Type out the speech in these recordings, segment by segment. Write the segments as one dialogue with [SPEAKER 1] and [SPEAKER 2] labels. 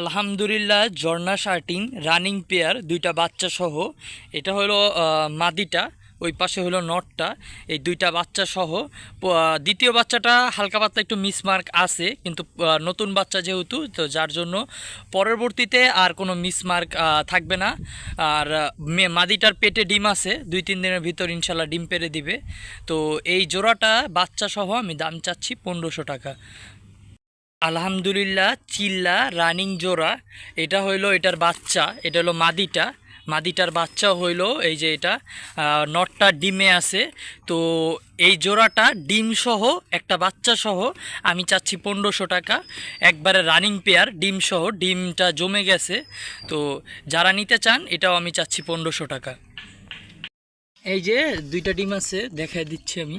[SPEAKER 1] আলহামদুলিল্লাহ, ঝর্ণা satin, running pair, দুইটা বাচ্চা সহ। এটা হলো মাদিটা, ওই পাশে হলো নটটা। এই দুইটা বাচ্চা সহ। দ্বিতীয় বাচ্চাটা হালকা পাতলা একটু মিসমার্ক আছে, কিন্তু নতুন বাচ্চা যেহেতু, তো যার জন্য পরবর্তীতে আর কোনো মিসমার্ক থাকবে না। আর মাদিটার পেটে ডিম আছে, দুই তিন দিনের ভিতর ইনশাল্লাহ ডিম পেরে দিবে। তো এই জোড়াটা বাচ্চা সহ আমি দাম চাচ্ছি পনেরোশো টাকা। আলহামদুলিল্লাহ, চিল্লা, রানিং জোড়া, এটা হইল এটার বাচ্চা, এটা হলো মাদিটা, মাদিটার বাচ্চা হইল এই যে এটা নটটা ডিমে আছে, তো এই জোড়াটা ডিম সহ, একটা বাচ্চা সহ, আমি চাচ্ছি পনেরোশো টাকা, একবারে রানিং পেয়ার, ডিম সহ, ডিমটা জমে গেছে, তো যারা নিতে চান, এটাও আমি চাচ্ছি পনেরোশো টাকা। এই যে দুইটা ডিম আছে দেখাই দিচ্ছি আমি।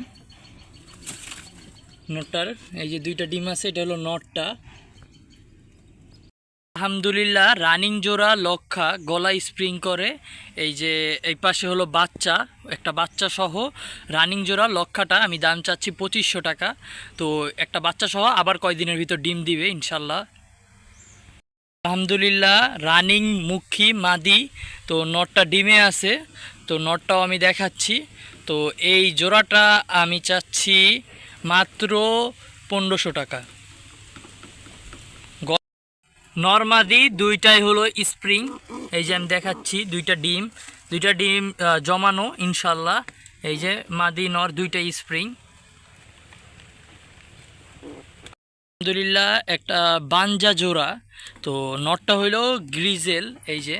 [SPEAKER 1] নটটার, এই যে দুইটা ডিম আছে, এটা হলো নটটা। আলহামদুলিল্লাহ, রানিং জোড়া লক্ষা গলায় স্প্রিং করে। এই যে, এই পাশে হলো বাচ্চা, একটা বাচ্চা সহ রানিং জোড়া লক্ষাটা, আমি দাম চাচ্ছি পঁচিশশো টাকা। তো একটা বাচ্চা সহ আবার কয়দিনের ভিতর ডিম দিবে, ইনশাল্লাহ। আলহামদুলিল্লাহ, রানিং মুখী মাদি, তো নটটা ডিমে আছে, তো নটটাও আমি দেখাচ্ছি। তো এই জোড়াটা আমি চাচ্ছি মাত্র পনেরোশো টাকা। নর্মাদি দুইটাই হলো স্প্রিং, এই যে আমি দেখাচ্ছি দুইটা ডিম। দুইটা ডিম জমানো, ইনশাল্লাহ। এই যে মাদি, নর দুইটাই স্প্রিং। আলহামদুলিল্লাহ, একটা বাঞ্জা জোড়া। তো নটটা হইল গ্রিজেল, এই যে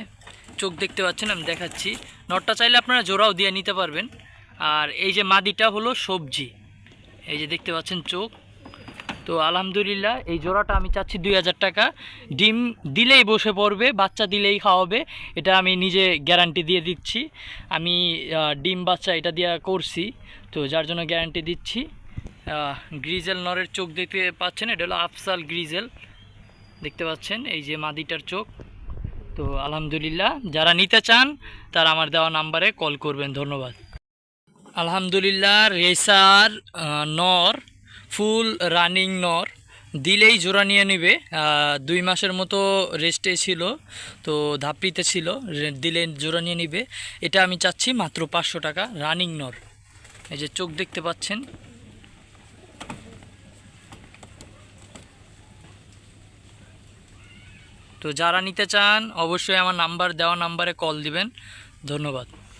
[SPEAKER 1] চোখ দেখতে পাচ্ছেন, আমি দেখাচ্ছি। নটটা চাইলে আপনারা জোড়াও দিয়ে নিতে পারবেন। আর এই যে মাদিটা হলো সবজি। এই যে দেখতে পাচ্ছেন চোখ। তো আলহামদুলিল্লাহ, এই জোড়াটা আমি চাচ্ছি দুই হাজার টাকা। ডিম দিলেই বসে পড়বে, বাচ্চা দিলেই খাওয়াবে। এটা আমি নিজে গ্যারান্টি দিয়ে দিচ্ছি। আমি ডিম বাচ্চা এটা দিয়ে করছি, তো যার জন্য গ্যারান্টি দিচ্ছি। গ্রিজেল নরের চোখ দেখতে পাচ্ছেন, এটা হলো আফসাল গ্রিজেল। দেখতে পাচ্ছেন, এই যে মাদিটার চোখ। তো আলহামদুলিল্লাহ, যারা নিতে চান, তারা আমার দেওয়া নাম্বারে কল করবেন, ধন্যবাদ। আলহামদুলিল্লাহ, রেসার নর, ফুল রানিং নর, দিলেই জোড়া নিয়ে নেবে। দুই মাসের মতো রেস্টে ছিল, তো ধাপড়িতে ছিল দিলে জোড়া নিয়ে নিবে। এটা আমি চাচ্ছি মাত্র পাঁচশো টাকা, রানিং নর। এই যে চোখ দেখতে পাচ্ছেন। তো যারা নিতে চান, অবশ্যই আমার নাম্বার, দেওয়া নাম্বারে কল দিবেন। ধন্যবাদ।